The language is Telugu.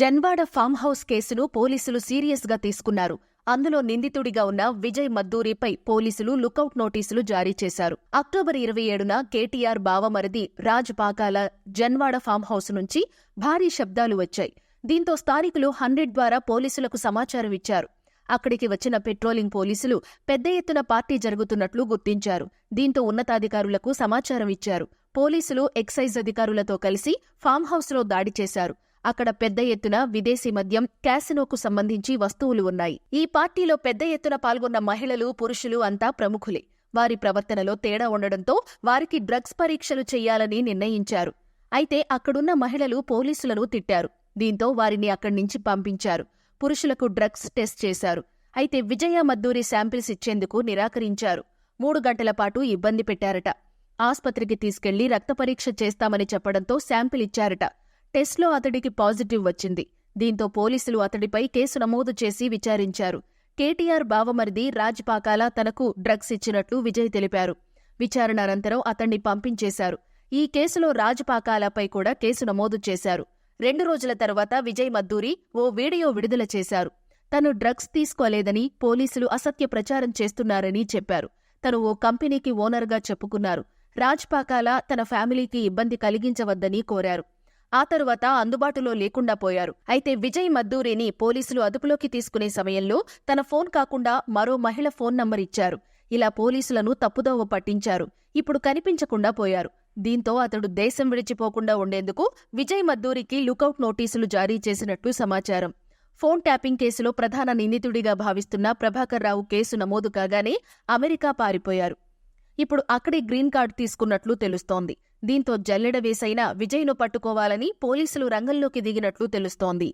జన్వాడ ఫామ్ హౌస్ కేసును పోలీసులు సీరియస్గా తీసుకున్నారు. అందులో నిందితుడిగా ఉన్న విజయ్ మద్దూరిపై పోలీసులు లుకౌట్ నోటీసులు జారీ చేశారు. అక్టోబర్ ఇరవై ఏడున కేటీఆర్ బావమరిది రాజ్ పాకాల జన్వాడ ఫామ్ హౌస్ నుంచి భారీ శబ్దాలు వచ్చాయి. దీంతో స్థానికులు హండ్రెడ్ ద్వారా పోలీసులకు సమాచారం ఇచ్చారు. అక్కడికి వచ్చిన పెట్రోలింగ్ పోలీసులు పెద్ద ఎత్తున పార్టీ జరుగుతున్నట్లు గుర్తించారు. దీంతో ఉన్నతాధికారులకు సమాచారం ఇచ్చారు. పోలీసులు ఎక్సైజ్ అధికారులతో కలిసి ఫామ్ హౌస్లో దాడి చేశారు. అక్కడ పెద్ద ఎత్తున విదేశీ మద్యం క్యాసినోకు సంబంధించి వస్తువులు ఉన్నాయి. ఈ పార్టీలో పెద్ద ఎత్తున పాల్గొన్న మహిళలు పురుషులు అంతా ప్రముఖులే. వారి ప్రవర్తనలో తేడా ఉండడంతో వారికి డ్రగ్స్ పరీక్షలు చేయాలని నిర్ణయించారు. అయితే అక్కడున్న మహిళలు పోలీసులను తిట్టారు. దీంతో వారిని అక్కడి నుంచి పంపించారు. పురుషులకు డ్రగ్స్ టెస్ట్ చేశారు. అయితే విజయ మద్దూరి శాంపిల్స్ ఇచ్చేందుకు నిరాకరించారు. మూడు గంటల పాటు ఇబ్బంది పెట్టారట. ఆస్పత్రికి తీసుకెళ్ళి రక్త పరీక్ష చేస్తామని చెప్పడంతో శాంపిల్ ఇచ్చారట. టెస్ట్లో అతడికి పాజిటివ్ వచ్చింది. దీంతో పోలీసులు అతడిపై కేసు నమోదు చేసి విచారించారు. కేటీఆర్ బావమరిది రాజ్ పాకాల తనకు డ్రగ్స్ ఇచ్చినట్లు విజయ్ తెలిపారు. విచారణ అనంతరం అతన్ని పంపించేశారు. ఈ కేసులో రాజ్ పాకాలపై కూడా కేసు నమోదు చేశారు. రెండు రోజుల తర్వాత విజయ్ మద్దూరి ఓ వీడియో విడుదల చేశారు. తను డ్రగ్స్ తీసుకోలేదని పోలీసులు అసత్య ప్రచారం చేస్తున్నారని చెప్పారు. తను ఓ కంపెనీకి ఓనర్గా చెప్పుకున్నారు. రాజ్ పాకాల తన ఫ్యామిలీకి ఇబ్బంది కలిగించవద్దని కోరారు. ఆ తరువాత అందుబాటులో లేకుండా పోయారు. అయితే విజయ్ మద్దూరిని పోలీసులు అదుపులోకి తీసుకునే సమయంలో తన ఫోన్ కాకుండా మరో మహిళ ఫోన్ నంబర్ ఇచ్చారు. ఇలా పోలీసులను తప్పుదోవ పట్టించారు. ఇప్పుడు కనిపించకుండా పోయారు. దీంతో అతడు దేశం విడిచిపోకుండా ఉండేందుకు విజయ్ మద్దూరికి లుకౌట్ నోటీసులు జారీ చేసినట్లు సమాచారం. ఫోన్ ట్యాపింగ్ కేసులో ప్రధాన నిందితుడిగా భావిస్తున్న ప్రభాకర్ రావు కేసు నమోదు కాగానే అమెరికా పారిపోయారు. ఇప్పుడు అక్కడే గ్రీన్ కార్డు తీసుకున్నట్లు తెలుస్తోంది. దీంతో జల్లెడ వేసైనా విజయ్ను పట్టుకోవాలని పోలీసులు రంగంలోకి దిగినట్లు తెలుస్తోంది.